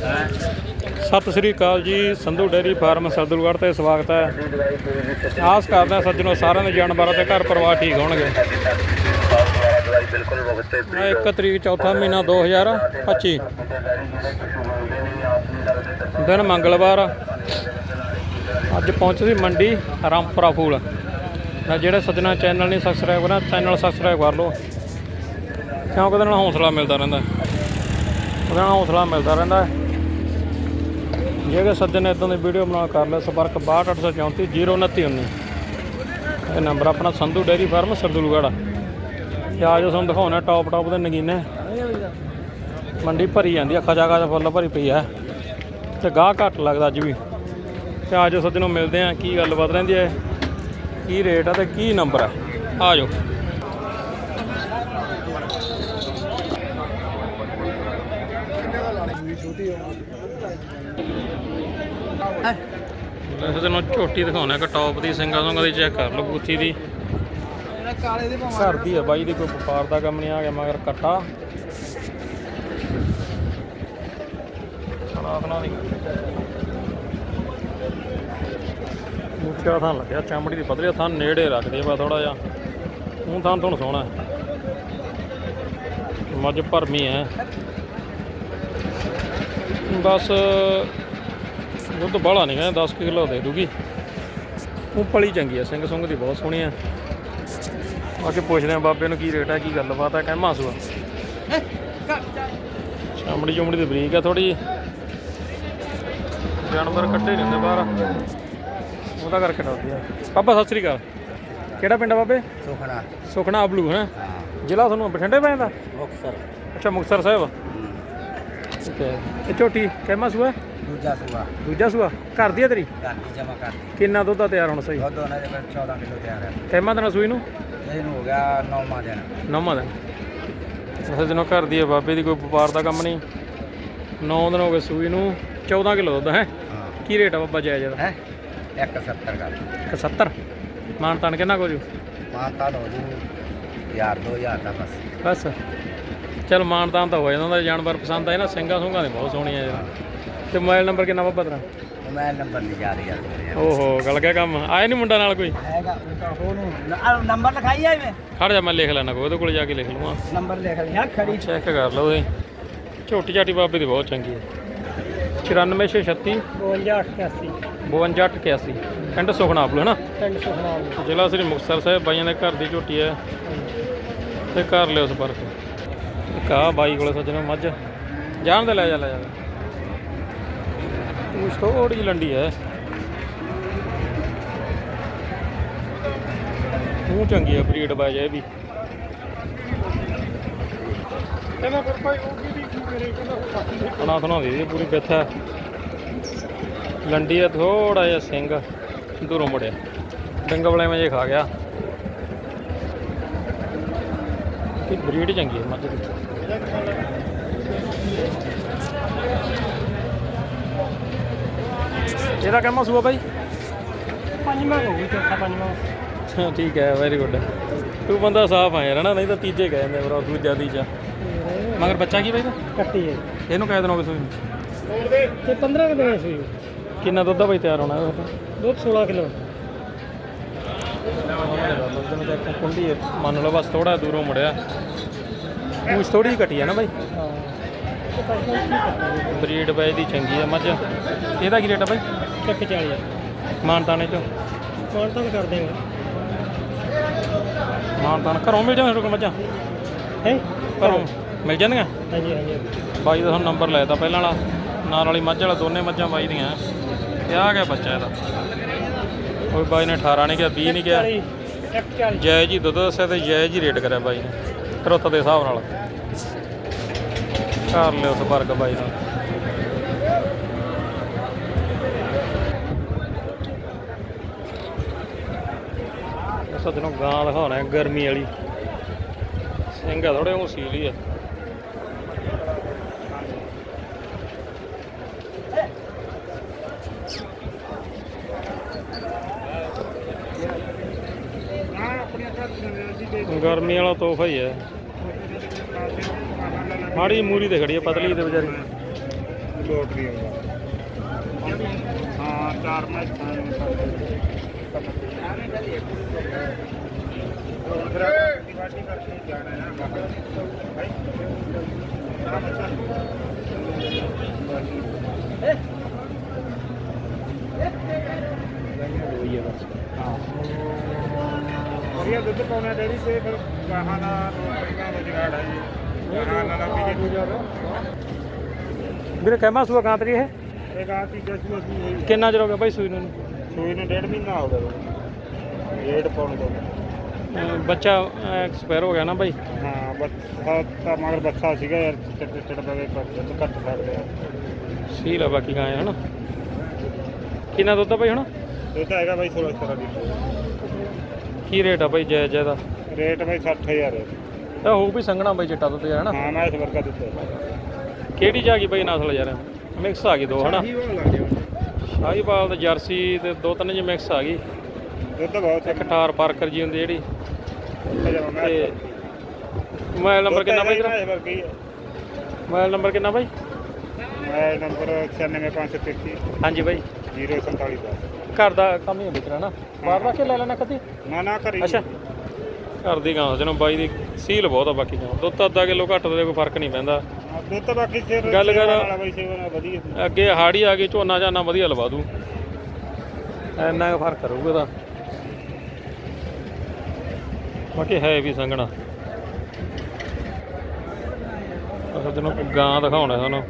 ਸਤਿ ਸ੍ਰੀ ਅਕਾਲ ਜੀ, Sandhu dairy farm Sardulgarh ਤੇ ਸਵਾਗਤ ਹੈ। ਆਸ ਕਰਦੇ ਹਾਂ ਸੱਜਣੋ ਸਾਰਿਆਂ ਦੇ ਜਾਨਵਰਾਂ ਤੇ ਘਰ ਪਰਿਵਾਰ ਠੀਕ ਹੋਣਗੇ। ਮੈਂ 1 ਤਰੀਕ ਚੌਥਾ ਮਹੀਨਾ 2025 ਦਿਨ ਮੰਗਲਵਾਰ। ਅੱਜ ਪਹੁੰਚੇ ਸੀ ਮੰਡੀ ਰਾਮਪੁਰਾ ਫੂਲ। ਨਾ ਜਿਹੜੇ ਸੱਜਣਾ ਚੈਨਲ ਨਹੀਂ ਸਬਸਕ੍ਰਾਈਬ ਕਰਨਾ, ਚੈਨਲ ਸਬਸਕ੍ਰਾਈਬ ਕਰ ਲਓ। ਕਿਉਂਕਿ ਉਹਦੇ ਨਾਲ ਹੌਸਲਾ ਮਿਲਦਾ ਰਹਿੰਦਾ। ਉਹਦੇ ਨਾਲ ਹੌਸਲਾ ਮਿਲਦਾ ਰਹਿੰਦਾ। ਜਿਹੜੇ ਸੱਜਣ ਨੇ ਇਦਾਂ ਦੀ ਵੀਡੀਓ ਬਣਾ ਕਰ ਲੈ ਸੰਪਰਕ 62834 02919 ਇਹ ਨੰਬਰ ਆਪਣਾ ਸੰਧੂ ਡੇਰੀ ਫਾਰਮ, ਸਰਦੂਲਗੜ੍ਹ। ਤੇ ਆਜੋ ਤੁਹਾਨੂੰ ਦਿਖਾਉਣਾ ਟੌਪ ਟੌਪ ਦੇ ਨਗੀਨੇ। ਮੰਡੀ ਭਰੀ ਜਾਂਦੀ ਆ, ਖਜਾ ਖਜਾ ਫੁੱਲ ਭਰੀ ਪਈ ਆ। ਤੇ ਗਾਹ ਘੱਟ ਲੱਗਦਾ ਅੱਜ ਵੀ। ਤੇ ਆਜੋ ਸੱਜਣੋਂ, ਮਿਲਦੇ ਆ, ਕੀ ਗੱਲਬਾਤ ਰਹਿੰਦੀ ਹੈ ਕੀ ਰੇਟ ਆ ਤੇ ਕੀ ਨੰਬਰ ਆ? ਆਜੋ ਵੈਸੇ ਤੈਨੂੰ ਝੋਟੀ ਦਿਖਾਉਣਾ ਕਿ ਟੌਪ ਦੀ ਸਿੰਗਾ ਸੰਗਾ ਦੀ ਚੈੱਕ ਕਰ ਲਓ ਗੁੱਥੀ ਦੀ। ਕਾਲੇ ਦੇ ਘਰ ਦੀ ਆ ਬਾਈ ਦੀ ਕੋਈ ਵਪਾਰ ਦਾ ਕੰਮ ਨਹੀਂ ਆ ਗਿਆ ਮਗਰ ਕੱਟਾ। ਖਣਾ ਥਾਂ ਲੱਗਿਆ ਚਮੜੀ ਦੀ ਪਤਲੀ ਥਾਂ ਨੇੜੇ ਰੱਖਦੇ ਬਾ ਥੋੜਾ ਜਿਹਾ। ਹੁਣ ਥਾਂ ਤੁਹਾਨੂੰ ਸੋਹਣਾ ਮੱਝ ਭਰਮੀ ਹੈ। ਬਸ ਦੁੱਧ ਬਾਹਲਾ ਨਹੀਂ ਕਹਿੰਦਾ 10 ਕਿਲੋ ਦੇ ਦੂਗੀ। ਉਹ ਪਲੀ ਚੰਗੀ ਆ ਸਿੰਘ ਸੁੰਗ ਦੀ ਬਹੁਤ ਸੋਹਣੀ ਆ। ਬਾਕੀ ਪੁੱਛਦੇ ਆ ਬਾਬੇ ਨੂੰ ਕੀ ਰੇਟ ਹੈ ਕੀ ਗੱਲਬਾਤ ਹੈ ਕਹਿੰਦਾ ਮਾਸੂਆ ਚਮੜੀ ਚੁੰਮੜੀ ਦੀ ਬਰੀਕ ਆ ਥੋੜੀ ਜਾਨਵਰ ਕੱਟੇ ਰਹਿੰਦੇ ਬਾਹਰ। ਉਹਦਾ ਕਰਕੇ ਡਰਦੀ ਆ। ਬਾਬਾ ਸਤਿ ਸ੍ਰੀ ਅਕਾਲ। ਕਿਹੜਾ ਪਿੰਡ ਆ ਬਾਬੇ? ਸੁਖਣਾ ਸੁਖਣਾ ਅਬਲੂ ਹੈ? ਜ਼ਿਲ੍ਹਾ ਤੁਹਾਨੂੰ ਬਠਿੰਡੇ ਪੈਂਦਾ ਮੁਕਸਰ ਅੱਛਾ ਮੁਕਤਸਰ ਸਾਹਿਬ। ਠੀਕ ਹੈ। ਇਹ ਝੋਟੀ ਕਹਿਮਾ ਸੂਆ ਦੂਜਾ ਸੂਆ। ਦੂਜਾ ਸੂਆ? ਘਰ ਦੀ ਆ ਤੇਰੀ? ਗਾਂਧੀ ਜਮਾ ਕਰਦੀ। ਕਿੰਨਾ ਦੁੱਧ ਆ ਤਿਆਰ ਹੁਣ ਸਹੀ? ਦੁੱਧ ਉਹਨਾਂ ਦੇ ਕੋਲ 14 ਕਿਲੋ ਤਿਆਰ ਹੈ ਕਹਿਮਾ ਦਿਨ ਸੂਈ ਨੂੰ? ਇਹਨੂੰ ਹੋ ਗਿਆ ਨੌਵਾਂ ਦਿਨ ਨੌਵਾਂ ਦਿਨ ਵੈਸੇ ਦਿਨੋਂ ਘਰ ਦੀ ਬਾਬੇ ਦੀ ਕੋਈ ਵਪਾਰ ਦਾ ਕੰਮ ਨਹੀਂ। 9 ਦਿਨ ਹੋ ਗਏ ਸੂਈ ਨੂੰ। 14 ਕਿਲੋ ਦੁੱਧ ਹੈ? ਹਾਂ। ਕੀ ਰੇਟ ਆ ਬਾਬਾ ਜਾਇਜ਼ ਦਾ ਹੈ? 170 ਕਰ। 71 ਮਾਨ ਤਾਨ ਕਿੰਨਾ ਕੁ ਜੂ? ਮਾਤਾ ਹੋ ਜੂ ਯਾਰ 2000 ਦਾ ਬਸ। ਬਸ। ਚਲ ਮਾਨ ਤਾਨ ਤਾਂ ਹੋ ਜਾਂਦਾ ਹੁੰਦਾ ਜਾਨਵਰ ਪਸੰਦ ਆਏ ਨਾ ਸਿੰਘਾਂ ਸੁੰਘਾਂ ਦੇ ਬਹੁਤ ਸੋਹਣੀਆਂ ਯਾਰ ਤੇ ਮੋਬਾਈਲ ਨੰਬਰ ਕਿੰਨਾ ਬਾਬਾ ਤੇਰਾ? ਮੋਬਾਈਲ ਨੰਬਰ ਨਹੀਂ ਜਾ ਰਿਹਾ ਮੇਰੇ ਓਹੋ ਗਲ ਗਿਆ ਕੰਮ? ਆਏ ਨਹੀਂ ਮੁੰਡਾ ਨਾਲ ਕੋਈ? ਹੈਗਾ ਉਹਨੂੰ ਨੰਬਰ ਲਿਖਾਈ ਆ ਮੈਂ ਖੜ ਜਾ ਮੈਂ ਲਿਖ ਲੈਣਾ ਕੋਈ ਉਹਦੇ ਕੋਲ ਜਾ ਕੇ ਲਿਖ ਲਵਾਂ। ਨੰਬਰ ਲਿਖ ਲਿਆ ਖੜੀ। ਚੈੱਕ ਕਰ ਲਓ ਇਹ ਝੋਟੀ ਝਾਟੀ ਬਾਬੇ ਦੀ ਬਹੁਤ ਚੰਗੀ ਹੈ। 94636 5288 5281 ਪਿੰਡ ਸੁਖਣਾ ਆਪਲੋ ਹੈ ਨਾ? ਪਿੰਡ ਸੁਖਣਾ ਜ਼ਿਲ੍ਹਾ ਸ੍ਰੀ ਮੁਕਤਸਰ ਸਾਹਿਬ ਬਾਈਆਂ ਦੇ ਘਰ ਦੀ ਝੋਟੀ ਹੈ। ਤੇ ਕਰ ਲਿਓ ਸੰਪਰਕ। ਆ ਬਾਈ ਕੋਲੇ ਸੱਜਣਾ ਮੱਝ। ਜਾਣ ਦੇ ਲੈ ਜਾ ਲੈ ਜਾ। ਥੋੜੀ ਜਿਹੀ ਲੰਡੀ ਹੈ। ਮੂੰਹ ਚੰਗੀ ਹੈ ਬਰੀਡ ਬਾਜ ਇਹ ਵੀ। ਕਹਿੰਦਾ ਫਿਰ ਭਾਈ ਉਹ ਕੀ ਦੀ ਮੇਰੇ ਕਹਿੰਦਾ ਨਾ ਸੁਣਾਉਂਦੀ ਸੀ ਪੂਰੀ ਬਿੱਥਾ ਲੰਡੀ ਹੈ ਥੋੜਾ ਜਿਹਾ ਸਿੰਘ ਦੂਰੋਂ ਮੁੜਿਆ। ਡੰਗ ਵਾਲੇ ਮੈਂ ਜੇ ਖਾ ਗਿਆ। ਕਿ ਬਰੀਡ ਚੰਗੀ ਹੈ ਮੱਝ ਦੀ। ਇਹਦਾ ਕਹਿਮਾ ਸੂਆ ਬਾਈ? ਪੰਜਵਾਂ ਹੋ ਗਈ ਚੌਥਾ ਪੰਜਵਾਂ ਅੱਛਾ, ਠੀਕ ਹੈ ਵੈਰੀ ਗੁੱਡ ਤੂੰ ਬੰਦਾ ਸਾਫ਼ ਆ ਯਾਰ ਹਨਾ? ਨਹੀਂ ਤਾਂ ਤੀਜੇ ਕਹਿ ਜਾਂਦੇ ਬਰੋ ਦੂਜਾ ਤੀਜਾ। ਮਗਰ ਬੱਚਾ ਕੀ ਬਾਈ ਦਾ? ਕੱਟੀ ਹੈ। ਇਹਨੂੰ ਕਹਿ ਦੇਣਾ ਕਿਸੇ ਤੇ 15 ਕਿ ਦਿਨ ਕਿੰਨਾ ਦੁੱਧ ਬਾਈ ਤਿਆਰ ਹੋਣਾ? ਇਹਦਾ ਦੁੱਧ 16 ਕਿਲੋ। ਕੁੰਡੀ ਹੈ, ਮੰਨ ਲਓ ਬਸ ਥੋੜਾ ਦੂਰੋਂ ਮੁੜਿਆ। ਮੂਛ ਥੋੜੀ ਘਟੀ ਹੈ ਨਾ ਬਾਈ। ਹਾਂ। ਬਰੀਡ ਬਾਈ ਦੀ ਚੰਗੀ ਹੈ ਮੱਝ। ਇਹਦਾ ਕੀ ਰੇਟ ਆ ਬਾਈ? ਚੱਕ 40 ਮਾਨਤਾਨੇ ਚੋਂ। ਕੌਣ ਤਾਂ ਕਰ ਦੇਗਾ ਮਾਨਤਾਨ ਘਰੋਂ ਮਿਲ ਰੁਕ ਮੱਝਾਂ? ਹੈ? ਘਰੋਂ ਮਿਲ ਜਾਂਦੀਆਂ? ਹਾਂਜੀ ਹਾਂਜੀ। ਬਾਈ ਦਾ ਤੁਹਾਨੂੰ ਨੰਬਰ ਲੈ ਤਾ ਪਹਿਲਾਂ ਵਾਲਾ। ਨਾਲ ਵਾਲੀ ਮੱਝ ਵਾਲਾ ਦੋਨੇ ਮੱਝਾਂ ਬਾਈ ਦੀਆਂ ਆ ਗਿਆ ਬੱਚਾ ਇਹਦਾ। ਉਹ ਬਾਈ ਨੇ 18 ਨਹੀਂ ਕਿਹਾ 20 ਨਹੀਂ ਕਿਹਾ। 140 ਜਾਇਜ਼ ਹੀ ਦੁੱਧ ਦੱਸਿਆ ਤੇ ਜਾਇਜ਼ ਹੀ ਰੇਟ ਕਰਿਆ ਬਾਈ ਨੇ। ਰੁੱਤ ਦੇ ਹਿਸਾਬ ਨਾਲ। ਕਰ ਲਿਓ ਸੰਪਰਕ ਬਾਈ ਨਾਲ ਸੱਜਣੋਂ ਗਾਂ ਦਿਖਾਉਣਾ ਗਰਮੀ ਵਾਲੀ। ਸਿੰਘ ਆ ਥੋੜੇ ਉਹ ਸੀਲੀ ਆ। ਗਰਮੀ ਵਾਲਾ ਤੋਹਫਾ ਹੀ ਹੈ ਮਾੜੀ ਮੂਰੀ ਤੇ ਖੜੀ ਹੈ ਪਤਲੀ ਤੇ ਵਿਚਾਰੀ। ਲੋਟ ਹਾਂ, ਚਾਰ ਮੈਚਾਂ ਨੇ ਭਾਈ ਦੁੱਧ ਪਾਉਣਾ ਡੇਰੀ ਤੇ ਫਿਰ ਗਾਹਾਂ ਦਾ ਰੋਟੀਆਂ ਹੈ ਜੀ ਗਾਹਾਂ ਨਾਲ ਆਪੀ ਜੇ ਵੀਰੇ ਕਹਿਮਾ ਸੂਆ ਕਾਂ ਤਰੀ ਇਹ? ਇਹ ਗਾਂ ਕੀ ਜਸੂ ਅਸੀਂ ਹੋਈ ਕਿੰਨਾ ਚਿਰ ਹੋ ਗਿਆ ਬਾਈ ਸੂਈ ਨੂੰ ਸੂਈ ਨੂੰ ਡੇਢ ਮਹੀਨਾ ਹੋ ਗਿਆ ਡੇਢ ਪਾਉਣ ਦਾ ਬੱਚਾ ਐਕਸਪਾਇਰ ਹੋ ਗਿਆ ਨਾ ਬਾਈ? ਹਾਂ ਬੱਚਾ ਤਾਂ ਮਗਰ ਬੱਚਾ ਸੀਗਾ ਯਾਰ ਚਿੱਟ ਚਿੱਟ ਬਗੇ ਘੱਟ ਘੱਟ ਸਕਦੇ ਆ ਸੀਲ ਆ ਬਾਕੀ ਗਾਂ ਹਨਾ? ਕਿੰਨਾ ਦੁੱਧ ਆ ਬਾਈ ਹੁਣ? ਇਹ ਤਾਂ ਹੈਗਾ ਬਾਈ 16 17 ਦੀ ਕੀ ਰੇਟ ਆ ਬਾਈ ਜੈ ਜੈ ਦਾ? ਰੇਟ ਬਾਈ 60000 ਹੈ ਇਹ ਹੋਊ ਵੀ ਸੰਘਣਾ ਬਾਈ ਚਿੱਟਾ ਦੁੱਧ ਹੈ ਹਨਾ? ਹਾਂ ਮੈਂ ਇਸ ਵਰਗਾ ਦਿੱਤਾ। ਕਿਹੜੀ ਜਾ ਗਈ ਬਾਈ ਨਸਲ ਯਾਰ? ਮਿਕਸ ਆ ਗਈ ਦੋ ਹਨਾ? ਸ਼ਾਹੀਵਾਲ ਤੇ ਜਰਸੀ ਤੇ ਦੋ ਤਿੰਨ ਜੀ ਮਿਕਸ ਆ ਗਈ। ਦੁੱਧ ਬਹੁਤ ਇੱਕ ਠਾਰ ਪਾਰਕਰ ਜੀ ਹੁੰਦੀ ਜਿਹੜੀ। ਤੇ ਮੋਬਾਈਲ ਨੰਬਰ ਕਿੰਨਾ ਬਾਈ ਤੇਰਾ? ਮੋਬਾਈਲ ਨੰਬਰ ਕਿੰਨਾ ਬਾਈ? ਮੈਂ ਨੰਬਰ 96533 ਹਾਂਜੀ ਬਾਈ। 04710 ਘਰ ਦਾ ਕੰਮ ਹੀ ਹੈ ਵਿਕਣਾ ਨਾ। ਬਾਹਰ ਦਾ ਕੇ ਲੈ ਲੈਣਾ ਕਦੀ ਨਾ ਨਾ ਕਰੀ ਅੱਛਾ। ਘਰ ਦੀ ਗਾਂ ਜਿਹਨੂੰ ਬਾਈ ਦੀ ਸੀਲ ਬਹੁਤ ਆ ਬਾਕੀ ਗਾਂ। ਦੁੱਧ ਅੱਧਾ ਕਿਲੋ ਘੱਟ ਦੇ ਕੋਈ ਫ਼ਰਕ ਨਹੀਂ ਪੈਂਦਾ। ਤਾਂ ਬਾਕੀ ਸਿਰ ਗੱਲ ਕਰ- ਵਾਲਾ ਬਾਈ ਸੇਵਾ ਨਾਲ ਵਧੀਆ ਅੱਗੇ ਹਾੜੀ ਆ ਗਈ ਝੋਨਾ ਝਾਨਾ ਵਧੀਆ ਲਵਾ ਦੂ। ਇੰਨਾ ਕੁ ਫ਼ਰਕ ਕਰੂਗਾ ਤਾਂ ਬਾਕੀ ਹੈ ਵੀ ਸੰਘਣਾ। ਅਸਲ ਤੈਨੂੰ ਗਾਂ ਦਿਖਾਉਣਾ ਤੁਹਾਨੂੰ।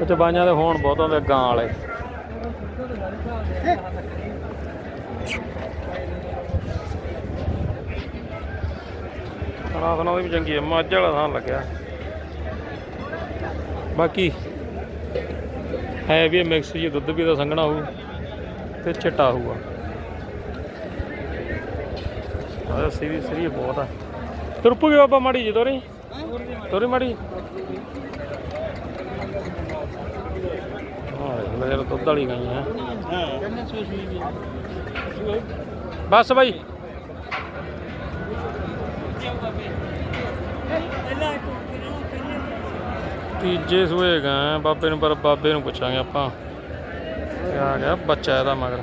ਉੱਥੇ ਬਾਈਆਂ ਦੇ ਹੋਣ ਬਹੁਤ ਆਉਂਦੇ ਗਾਂ ਵਾਲੇ। ਖਾਣਾ ਖਾਣਾ ਵੀ ਚੰਗੀ ਹੈ। ਮੱਝ ਵਾਲਾ ਥਾਂ ਲੱਗਿਆ। ਬਾਕੀ ਹੈ ਵੀ ਮਿਕਸ ਜੀ ਦੁੱਧ ਵੀ ਦਾ ਸੰਘਣਾ ਹੋਊ ਤੇ ਚਿੱਟਾ ਹੋਊਗਾ। ਆ ਸੀਰੀ ਸੀਰੀ ਬਹੁਤ ਆ। ਤੁਰਪੂ ਗਏ ਬਾਬਾ ਮਾੜੀ ਜੀ ਤੋਰੀ? ਤੋਰੀ ਮਾੜੀ? ਹਾਂ ਯਾਰ ਦੁੱਧ ਵਾਲੀ ਗਈ ਹੈ ਬਸ ਬਾਈ। ਤੀਜੇ ਸੂਏ ਗਏ ਬਾਬੇ ਨੂੰ, ਪਰ ਬਾਬੇ ਨੂੰ ਪੁੱਛਾਂਗੇ ਆਪਾਂ। ਇਹ ਆ ਗਿਆ? ਬੱਚਾ ਇਹਦਾ ਮਗਰ।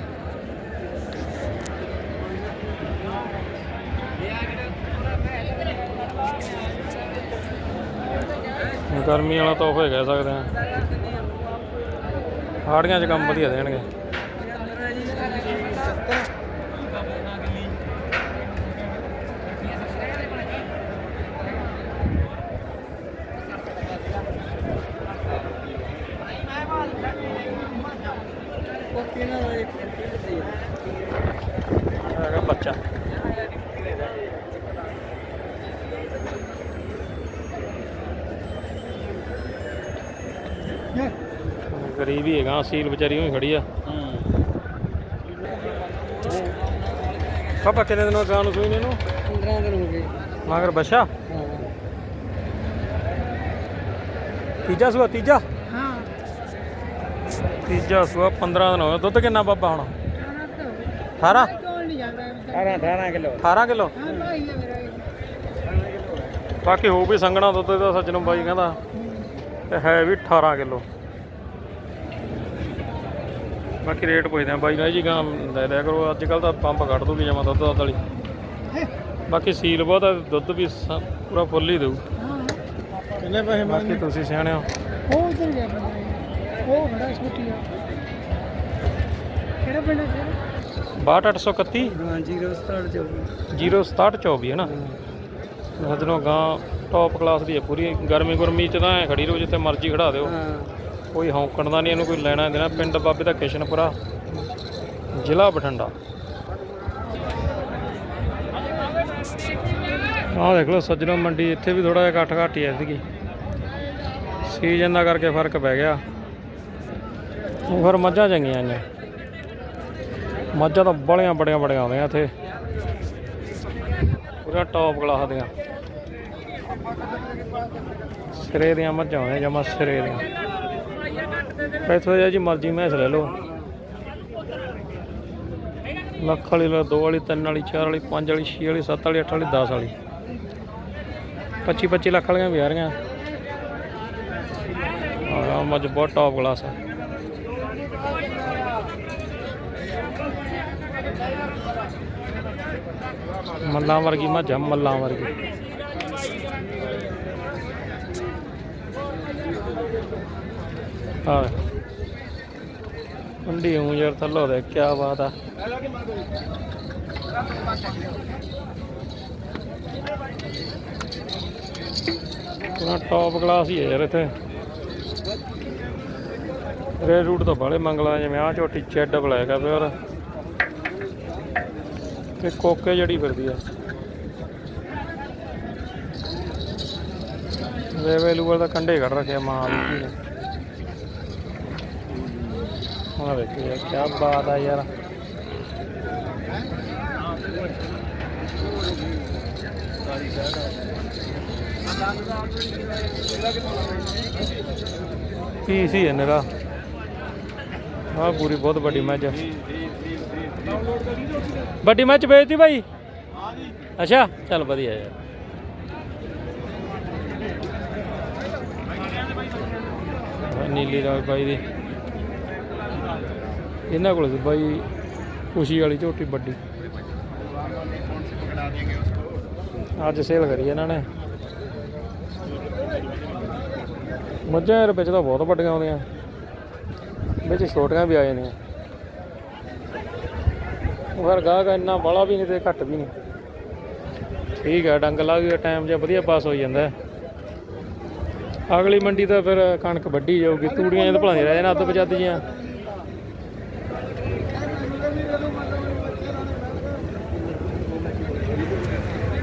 ਗਰਮੀ ਵਾਲਾ ਤਾਂ ਹੋਏ ਕਹਿ ਸਕਦੇ ਆ। ਹਾੜੀਆਂ 'ਚ ਕੰਮ ਵਧੀਆ ਦੇਣਗੇ ਇਹ ਹੈਗਾ ਬੱਚਾ ਗਰੀਬ ਹੀ ਹੈਗਾ ਸੀਲ ਵਿਚਾਰੀ ਹੋਈ ਖੜੀ ਆ। ਪਾਪਾ ਕਿੰਨੇ ਦਿਨ ਗਾਂ ਨੂੰ ਸੂਈ ਨੇ ਇਹਨੂੰ? 15 ਦਿਨ ਹੋ ਗਏ। ਮਗਰ ਬੱਚਾ ਤੀਜਾ ਸੂਆ ਤੀਜਾ? ਹਾਂ। ਤੀਜਾ ਸੂਆ 15 ਦਿਨ ਹੋ ਗਏ। ਦੁੱਧ ਕਿੰਨਾ ਬਾਬਾ ਹੁਣ? 18 ਕੋਲ ਨਹੀਂ ਜਾਂਦਾ। 18 18 ਕਿਲੋ। 18 ਕਿਲੋ। ਹਾਂ ਭਾਈ ਹੈ ਮੇਰਾ ਬਾਕੀ ਹੋ ਵੀ ਸੰਘਣਾ ਦੁੱਧ ਦਾ ਸੱਜਣੋਂ ਬਾਈ ਕਹਿੰਦਾ। ਤੇ ਹੈ ਵੀ 18 ਕਿਲੋ। ਬਾਕੀ ਰੇਟ ਪੁੱਛਦੇ ਆ ਬਾਈ ਨਾਲ ਜੀ ਗਾਂ ਲੈ ਲਿਆ ਕਰੋ। ਅੱਜ ਕੱਲ ਤਾਂ ਪੰਪ ਕੱਢ ਦੂਗੀ ਜਮਾ ਦੁੱਧ ਦੁੱਧ ਵਾਲੀ ਬਾਕੀ ਸੀਲ ਬਹੁਤ ਆ ਦੁੱਧ ਵੀ ਸ- ਪੂਰਾ ਫੁੱਲ ਹੀ ਦੇਊ। ਹਾਂ ਕਿੰਨੇ ਪੈਸੇ ਬਾਕੀ ਤੁਸੀਂ ਸਿਆਣੇ ਹੋ। ਉਹ ਉਧਰ ਗਿਆ ਬੰਦਾ। ਉਹ ਬੜਾ ਛੋਟੀ ਆ। ਕਿਹੜਾ ਪਿੰਡ ਹੈ 62831 ਹਾਂ ਜੀਰੋ ਸਟਾਰਟ ਜੋ 0724 ਹੈ ਨਾ? ਸੱਜਣੋਂ ਗਾਂ ਟੌਪ ਕਲਾਸ ਦੀ ਹੈ ਪੂਰੀ। ਗਰਮੀ ਗੁਰਮੀ ਚ ਤਾਂ ਐ ਖੜੀ ਰਹੋ ਜਿੱਥੇ ਮਰਜ਼ੀ ਖੜਾ ਦਿਓ। ਕੋਈ ਹੌਂਕਣ ਦਾ ਨਹੀਂ ਇਹਨੂੰ ਕੋਈ ਲੈਣਾ ਦੇਣਾ। ਪਿੰਡ ਬਾਬੇ ਦਾ ਕਿਸ਼ਨਪੁਰਾ ਜ਼ਿਲ੍ਹਾ ਬਠਿੰਡਾ। ਆਹ ਦੇਖ ਲਓ ਸੱਜਣੋ ਮੰਡੀ ਇੱਥੇ ਵੀ ਥੋੜਾ ਜਿਹਾ ਘੱਟ ਘੱਟ ਐ ਸੀਗੀ ਸੀਜ਼ਨ ਦਾ ਕਰਕੇ ਫ਼ਰਕ ਪੈ ਗਿਆ। ਉਹ ਫਿਰ ਮੱਝਾਂ ਚੰਗੀਆਂ ਆਈਆਂ। ਮੱਝਾਂ ਤਾਂ ਬੜੀਆਂ ਬੜੀਆਂ ਬੜੀਆਂ ਆਉਂਦੀਆਂ ਇੱਥੇ। ਪੂਰਾ ਟੌਪ ਕਲਾਸ ਦੀਆਂ। ਸਿਰੇ ਦੀਆਂ ਮੱਝਾਂ ਆਉਂਦੀਆਂ ਜਮਾ ਸਿਰੇ ਦੀਆਂ। ਇੱਥੋਂ ਜਿਹਾ ਜੀ ਮਰਜ਼ੀ ਮੈਸ ਲੈ ਲਓ। ਲੱਖ ਵਾਲੀ ਲੈ, ਦੋ ਵਾਲੀ, ਤਿੰਨ ਵਾਲੀ, ਚਾਰ ਵਾਲੀ, ਪੰਜ ਵਾਲੀ, ਛੇ ਵਾਲੀ, ਸੱਤ ਵਾਲੀ, ਅੱਠ ਵਾਲੀ 10 ਵਾਲੀ। 25 25 ਲੱਖ ਵਾਲੀਆਂ ਵੀ ਆ ਮੱਝ ਬਹੁਤ ਟੌਪ ਕਲਾਸ ਆ। ਮੱਲਾਂ ਵਰਗੀ, ਮੱਝ ਮੱਲਾਂ ਵਰਗੀ। ਹਾਂ। ਮੰਡੀ ਹੂੰ ਯਾਰ ਥੱਲੋਂ ਦੇ ਕੀ ਬਾਤ ਆ। ਪੂਰਾ ਟੌਪ ਕਲਾਸ ਹੀ ਹੈ ਯਾਰ ਇੱਥੇ। ਰੇ ਰੂਟ ਤੋਂ ਬਾਲੇ ਮੰਗਲਾ ਜਿਵੇਂ ਆ ਝੋਟੀ ਚੈੱਡ ਬਲੈਕ ਆ ਪਿਓਰ ਤੇ ਕੋਕੇ ਜਿਹੜੀ ਫਿਰਦੀ ਆ। ਵੇਵੇ ਲੂਵਰ ਦਾ ਕੰਡੇ ਕੱਢ ਰੱਖਿਆ ਮਾਂ ਦੀ ਨੇ। ਹਾਂ ਵੇਖੋ ਯਾਰ ਕੀ ਬਾਤ ਆ ਯਾਰ। ਕੀ ਸੀ ਹੈ ਦਾ ਆ ਪੂਰੀ ਬਹੁਤ ਵੱਡੀ ਮੱਝ ਆ। ਵੱਡੀ ਮੱਝ ਵੇਚਦੀ ਭਾਈ ਅੱਛਾ, ਚੱਲ ਵਧੀਆ ਯਾਰ। ਨੀਲੀ ਰਾਜ ਬਾਈ ਦੀ। ਇਹਨਾਂ ਕੋਲ ਸੀ ਬਾਈ ਖੁਸ਼ੀ ਵਾਲੀ ਝੋਟੀ ਵੱਡੀ। ਅੱਜ ਸੇਲ ਕਰੀ ਇਹਨਾਂ ਨੇ। ਮੱਝਾਂ ਯਾਰ ਵਿੱਚ ਤਾਂ ਬਹੁਤ ਵੱਡੀਆਂ ਆਉਂਦੀਆਂ। ਵਿੱਚ ਛੋਟੀਆਂ ਵੀ ਆ ਜਾਂਦੀਆਂ। ਉਹ ਫਿਰ ਗਾਹ ਇੰਨਾ ਬਾਲਾ ਵੀ ਨਹੀਂ ਤੇ ਘੱਟ ਵੀ ਨਹੀਂ। ਠੀਕ ਹੈ ਡੰਗ ਲਾ ਕੇ ਟਾਈਮ ਜਿਹਾ ਵਧੀਆ ਪਾਸ ਹੋ ਜਾਂਦਾ ਅਗਲੀ ਮੰਡੀ ਤਾਂ ਫਿਰ ਕਣਕ ਵੱਢੀ ਜਾਊਗੀ, ਤੂੜੀਆਂ ਜਦ ਭਲਾਉਂਦੇ ਰਹਿ ਜਾਣਾ ਅੱਧ ਪਚੱਦ ਜੀਆਂ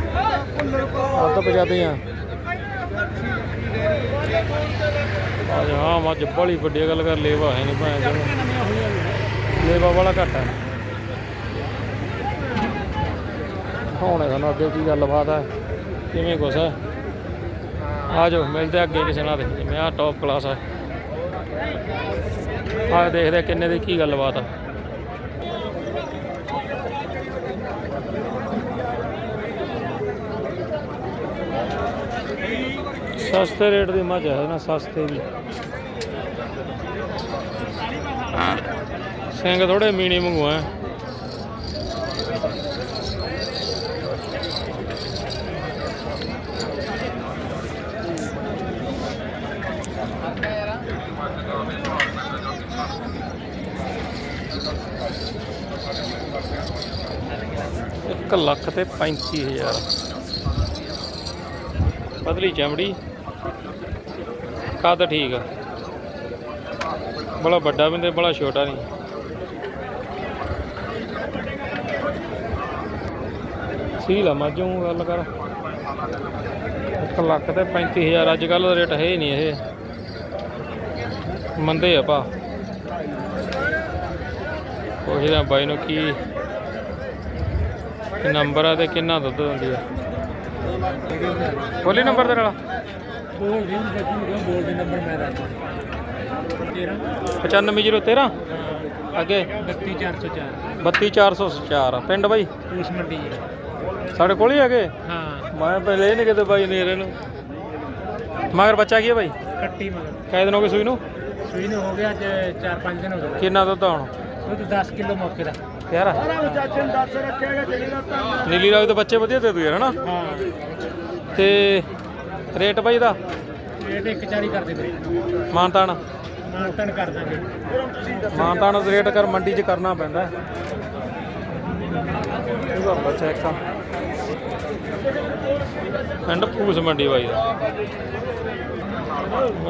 ਅੱਧ ਪਚੱਦ ਜੀਆਂ ਆ ਜਾ, ਹਾਂ, ਮੱਝ ਬੜੀ ਵੱਡੀ ਗੱਲ ਕਰ, ਲੇਵਾ ਹੈ ਨਹੀਂ ਭਾਂ ਲੇਵਾ ਵਾਲਾ ਘੱਟ ਹੈ ਹੁਣ ਸਾਨੂੰ ਅੱਗੇ ਕੀ ਗੱਲਬਾਤ ਹੈ ਕਿਵੇਂ ਕੁਛ ਹੈ ਆ ਜਾਓ, ਮਿਲਦੇ ਅੱਗੇ ਕਿਸੇ ਨਾਲ। ਦੇ ਜਿਵੇਂ ਆ ਟੌਪ ਕਲਾਸ ਹੈ ਆ ਦੇਖਦੇ ਕਿੰਨੇ ਦੀ ਕੀ ਗੱਲਬਾਤ ਆ। ਸਸਤੇ ਰੇਟ ਦੀ ਮੱਝ ਹੈ ਨਾ ਸਸਤੇ ਦੀ ਸਿੰਘ ਥੋੜੇ ਮੀਣੀ ਮੰਗਵਾ ਇੱਕ ਲੱਖ ਤੇ 35000 ਪਤਲੀ ਚਮੜੀ। ਕੱਦ ਠੀਕ ਆ। ਬੜਾ ਵੱਡਾ ਵੀ ਨਹੀਂ ਬੜਾ ਛੋਟਾ ਨਹੀਂ ਸੀਲ ਆ ਮਾਝੋਂ ਗੱਲ ਕਰ। ਇੱਕ ਲੱਖ ਤੇ 35000 ਅੱਜ ਕੱਲ ਦਾ ਰੇਟ ਹੈ ਨਹੀਂ ਇਹ। ਮੰਦੇ ਆ ਭਾ। ਪੁੱਛਦਾ ਬਾਈ ਨੂੰ ਕੀ ਨੰਬਰ ਆ ਤੇ ਕਿੰਨਾ ਦੁੱਧ ਦਿੰਦੀ ਆ? ਬੋਲੀ ਨੰਬਰ ਤੇਰਾ ਬੋਲ ਵੀ ਬੋਲ ਦੇ ਨੰਬਰ ਮੈਂ ਦੱਸ 95013 ਅੱਗੇ 32404 32404 ਪਿੰਡ ਬਾਈ? ਉਸ ਮੰਡੀ ਸਾਡੇ ਕੋਲ ਹੀ ਹੈਗੇ? ਹਾਂ ਮੈਂ ਪਹਿਲੇ ਨਹੀਂ ਕਿਤੇ ਬਾਈ ਨੇਰੇ ਨੂੰ। ਮਗਰ ਬੱਚਾ ਕੀ ਹੈ ਬਾਈ? ਕੱਟੀ ਮਗਰ। ਕਾਇ ਦਿਨ ਹੋ ਗਏ ਸੂਈ ਨੂੰ? ਸੂਈ ਨੂੰ ਹੋ ਗਿਆ ਅੱਜ 4-5 ਦਿਨ ਹੋ ਗਏ। ਕਿੰਨਾ ਦੁੱਧ ਹੁਣ? ਤਾਂ 10 ਕਿਲੋ ਮੌਕੇ ਦਾ। ਯਾਰ। ਚਾਚੇ ਨੂੰ ਦੱਸ ਰੱਖਿਆਗਾ ਚੱਲੇਗਾ ਤਾਂ ਨੀਲੀ ਰਾਜ ਦੇ ਬੱਚੇ ਵਧੀਆ ਦੇ ਦੂ ਯਾਰ ਹਨਾ? ਹਾਂ। ਤੇ ਰੇਟ ਬਾਈ ਦਾ? ਰੇਟ ਇੱਕ ਚਾਰੀ ਕਰਦੇ ਵੀਰੇ ਮਾਨਤਾਨ। ਮਾਨਤਨ ਕਰ ਦਾਂਗੇ। ਮਾਨਤਾਨ ਦਾ ਰੇਟ ਕਰ ਮੰਡੀ 'ਚ ਕਰਨਾ ਪੈਂਦਾ। ਇਹਦਾ ਬੱਚਾ ਇੱਕ ਪਿੰਡ ਫੂਸ ਮੰਡੀ ਬਾਈ ਦਾ।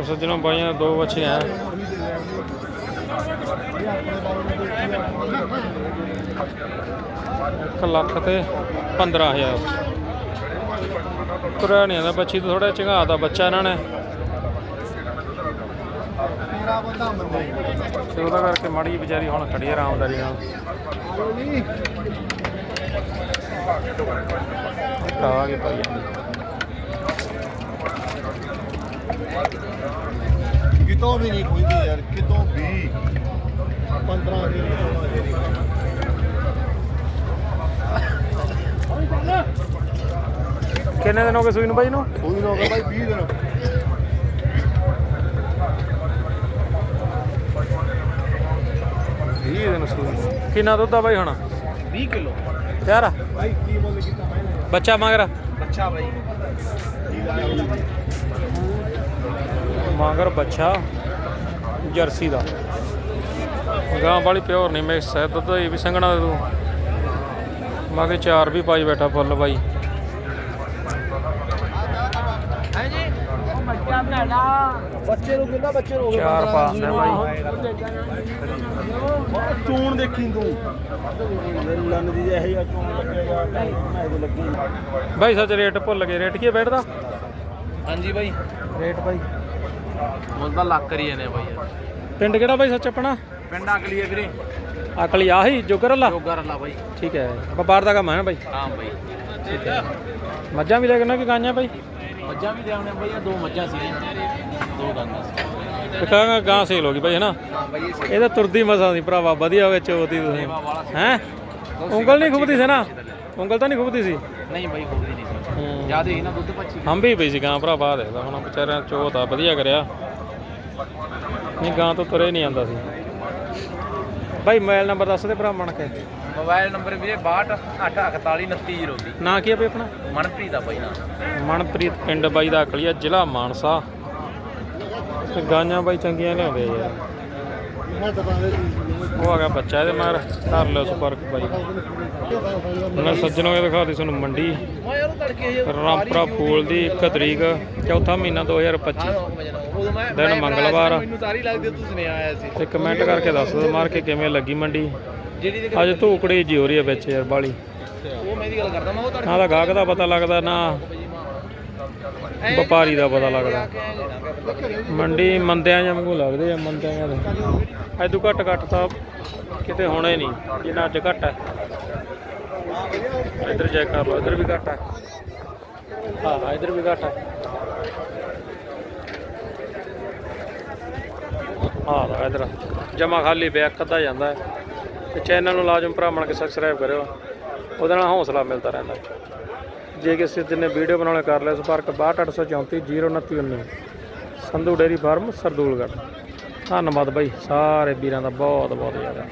ਸੱਜਣੋਂ ਬਾਈਆਂ ਦੋ ਬੱਚੇ ਆ। ਇੱਕ ਲੱਖ ਤੇ 15000 ਤੁਰਿਆ ਨਹੀਂ ਆਂਦਾ ਬੱਚੀ ਤੋਂ ਥੋੜਾ ਝੰਗਾ ਦਾ ਬੱਚਾ ਇਹਨਾਂ ਨੇ। ਤੇ ਉਹਦਾ ਕਰਕੇ ਮਾੜੀ ਜਿਹੀ ਵਿਚਾਰੀ ਹੁਣ ਖੜੀ ਆ ਆਰਾਮਦਾਰੀ ਨਾਲ। ਕਾ ਕੇ ਕਿਤੋਂ ਵੀ ਨਹੀਂ ਪੁੱਜਦੀ ਯਾਰ, ਕਿਤੋਂ ਵੀ। ਕਿੰਨੇ ਦਿਨ ਹੋ ਗਏ ਸੂਈ ਨੂੰ ਬਾਈ ਨੂੰ? ਕੋਈ ਨਾ ਹੋਗਾ ਬਾਈ 20 ਦਿਨ। ਵੀਹ ਦਿਨ ਕਿੰਨਾ ਦੁੱਧ ਆ ਬਾਈ ਹੁਣ? 20 ਕਿਲੋ। ਤਿਆਰ ਆ? ਕੀ ਮੁੱਲ ਕੀਤਾ ਬਾਈ ਨੇ? ਬੱਚਾ ਮਗਰ ਬੱਚਾ ਬਾਈ। ਮਾਂਗਰ ਬੱਚਾ ਜਰਸੀ ਦਾ। ਗਾਂ ਵਾਲੀ ਪਿਓਰ ਨਹੀਂ ਮਿਕਸ ਹੈ ਦੁੱਧ ਇਹ ਵੀ ਸੰਘਣਾ ਦੇ ਦੂ। ਮਗੇ ਚਾਰ ਵੀ ਪਾਈ ਬੈਠਾ ਫੁੱਲ ਬਾਈ। ਬੱਚੇ ਨੂੰ ਕਿੰਨਾ ਬੱਚੇ ਚਾਰ ਪਾ ਦਿੰਦਾ ਬਾਈ। ਚੂਣ ਦੇਖੀ ਤੂੰ? ਲੰਨ ਦੀ ਇਹ ਜਿਹਾ ਚੂਣ ਲੱਗੇਗਾ ਮੈਂ ਇਹ ਲੱਗੀ ਬਾਈ ਸੱਚ ਰੇਟ ਭੁੱਲ ਗਏ। ਰੇਟ ਕੀ ਹੈ ਬੈਠਦਾ? ਹਾਂਜੀ ਭਾਈ ਰੇਟ ਬਾਈ। ਮੁੱਲ ਤਾਂ ਲੱਕ ਕਰੀ ਜਾਂਦੇ ਭਾਈ ਪਿੰਡ ਕਿਹੜਾ ਬਾਈ ਸੱਚ ਆਪਣਾ? ਪਿੰਡ ਅਗਲੀ ਹੈ ਵੀਰੇ। ਅਕਲੀ ਆਹੀ ਜੋਗਰ ਵਾਲਾ ਜੋਗਾ ਰੱਲਾ ਭਾਈ ਠੀਕ ਹੈ ਵਪਾਰ ਦਾ ਕੰਮ ਹੈ ਨਾ ਬਾਈ? ਹਾਂ ਹੈ। ਮੱਝਾਂ ਵੀ ਲੈ ਕੇ ਨਾ ਕਿ ਗਾਈਆਂ ਬਾਈ? ਮੱਝਾਂ ਵੀ ਲਿਆਉਣੇ ਆ ਦੋ ਮੱਝਾਂ ਸੀ। ਦੋ ਗਾਂਗਾ ਸੀ। ਕਹਾਂਗਾ ਗਾਂ ਸੇਲ ਹੋ ਗਈ ਬਾਈ ਹੈ ਨਾ? ਹਾਂ ਇਹ ਇਹ ਤਾਂ ਤੁਰਦੀ ਮਸਾਂ ਦੀ ਭਰਾਵਾ ਵਧੀਆ ਹੋਵੇ ਚੋਤੀ ਤੁਸੀਂ। ਹੈ? ਉਂਗਲ ਨਹੀਂ ਖੁੱਬਦੀ ਸੀ ਨਾ? ਉਂਗਲ ਤਾਂ ਨਹੀਂ ਖੁੱਬਦੀ ਸੀ? ਨਹੀਂ ਭਾਈ ਹੋਦੀ ਨਹੀਂ ਸੀ। ਜ਼ਿਆਦਾ ਹੀ ਨਾ ਦੁੱਧ ਪੱਚੀ। ਹੰਬੀ ਪਈ ਸੀ ਗਾਂ ਭਰਾ ਬਾਹ ਦੇਖਦਾ ਹੁਣ ਵਿਚਾਰਿਆਂ ਚੋਤ ਆ ਵਧੀਆ ਕਰਿਆ। ਨਹੀਂ ਗਾਂ ਤੋਂ ਤੁਰੇ ਨਹੀਂ ਆਂਦਾ ਸੀ। ਬਾਈ ਮੋਬਾਈਲ ਨੰਬਰ ਦੱਸ ਦੇ ਭਰਾ ਬਣ ਕੇ ਮੋਬਾਈਲ ਨੰਬਰ ਵੀਰੇ 62 841 2902 ਨਾਂ ਕੀ ਆ ਆਪਣਾ? ਮਨਪ੍ਰੀਤ ਦਾ ਭਾਈ ਨਾ। ਮਨਪ੍ਰੀਤ ਪਿੰਡ ਬਾਈ ਦਾ ਅਕਲੀਆ ਜ਼ਿਲ੍ਹਾ ਮਾਨਸਾ। ਤੇ ਗਾਂਆਂ ਬਾਈ ਚੰਗੀਆਂ ਲਿਆਉਂਦੇ ਆ ਯਾਰ। ਉਹ ਆ ਗਿਆ ਬੱਚਾ ਇਹਦੇ ਮਾਰ ਕਰ ਲਿਓ ਸੰਪਰਕ ਬਾਈ। ਮੈਂ ਸੱਜਣੋਂ ਇਹ ਦਿਖਾਤੀ ਤੁਹਾਨੂੰ ਮੰਡੀ। ਰਾਮਪੁਰਾ ਫੂਲ ਦੀ 1 ਤਰੀਕ ਚੌਥਾ ਮਹੀਨਾ 2025 ਉਦੋਂ ਮੈਂ ਦਿਨ ਮੰਗਲਵਾਰ। ਮੈਨੂੰ ਤਾਰੀ ਲੱਗਦੀ ਤੂੰ ਸੁਨੇਹਾ ਆਇਆ ਸੀ। ਤੇ ਕਮੈਂਟ ਕਰਕੇ ਦੱਸ ਦਿਓ ਮਾਰ ਕੇ ਕਿਵੇਂ ਲੱਗੀ ਮੰਡੀ। ਜਿਹੜੀ ਅੱਜ ਧੂਕੜੀ ਜੀ ਹੋ ਰਹੀ ਹੈ ਵਿੱਚ ਯਾਰ ਬਾਲੀ। ਉਹ ਮੈਂ ਦੀ ਗੱਲ ਕਰਦਾ ਮੈਂ ਉਹ ਨਾ ਤਾਂ ਗਾਹਕ ਦਾ ਪਤਾ ਲੱਗਦਾ ਨਾ ਵਪਾਰੀ ਦਾ ਪਤਾ ਲੱਗਦਾ। ਮੰਡੀ ਮੰਦਿਆਂ ਜਾਂ ਵਾਂਗੂ ਲੱਗਦੇ ਆ ਮੰਦਿਆਂ ਦੇ ਐਦੂ ਘੱਟ ਘੱਟ ਤਾਂ ਕਿਤੇ ਹੋਣਾ ਹੀ ਨਹੀਂ ਜਿੰਨਾ ਅੱਜ ਘੱਟ ਹੈ ਇੱਧਰ ਚੈੱਕ ਕਰ ਲਓ ਇੱਧਰ ਵੀ ਘੱਟ ਹੈ ਹਾਂ ਇੱਧਰ ਵੀ ਘੱਟ ਹੈ ਹਾਂ ਤਾਂ ਇੱਧਰ ਜਮਾ ਖਾਲੀ ਬੈਕ ਅੱਧਾ ਜਾਂਦਾ ਹੈ। ਤੇ ਚੈਨਲ ਨੂੰ ਲਾਜ਼ਮ ਭਰਾ ਬਣ ਕੇ ਸਬਸਕ੍ਰਾਈਬ ਕਰਿਓ। ਉਹਦੇ ਨਾਲ ਹੌਸਲਾ ਮਿਲਦਾ ਰਹਿੰਦਾ। ਜੇ ਕਿਸੇ ਦਿਨ ਨੇ ਵੀਡੀਓ ਬਣਾਉਣੇ ਕਰ ਲਿਆ, ਸੰਪਰਕ 62834 02919 ਸੰਧੂ ਡੇਰੀ ਫਾਰਮ, ਸਰਦੂਲਗੜ੍ਹ। ਧੰਨਵਾਦ ਬਾਈ, ਸਾਰੇ ਵੀਰਾਂ ਦਾ ਬਹੁਤ ਬਹੁਤ ਜ਼ਿਆਦਾ।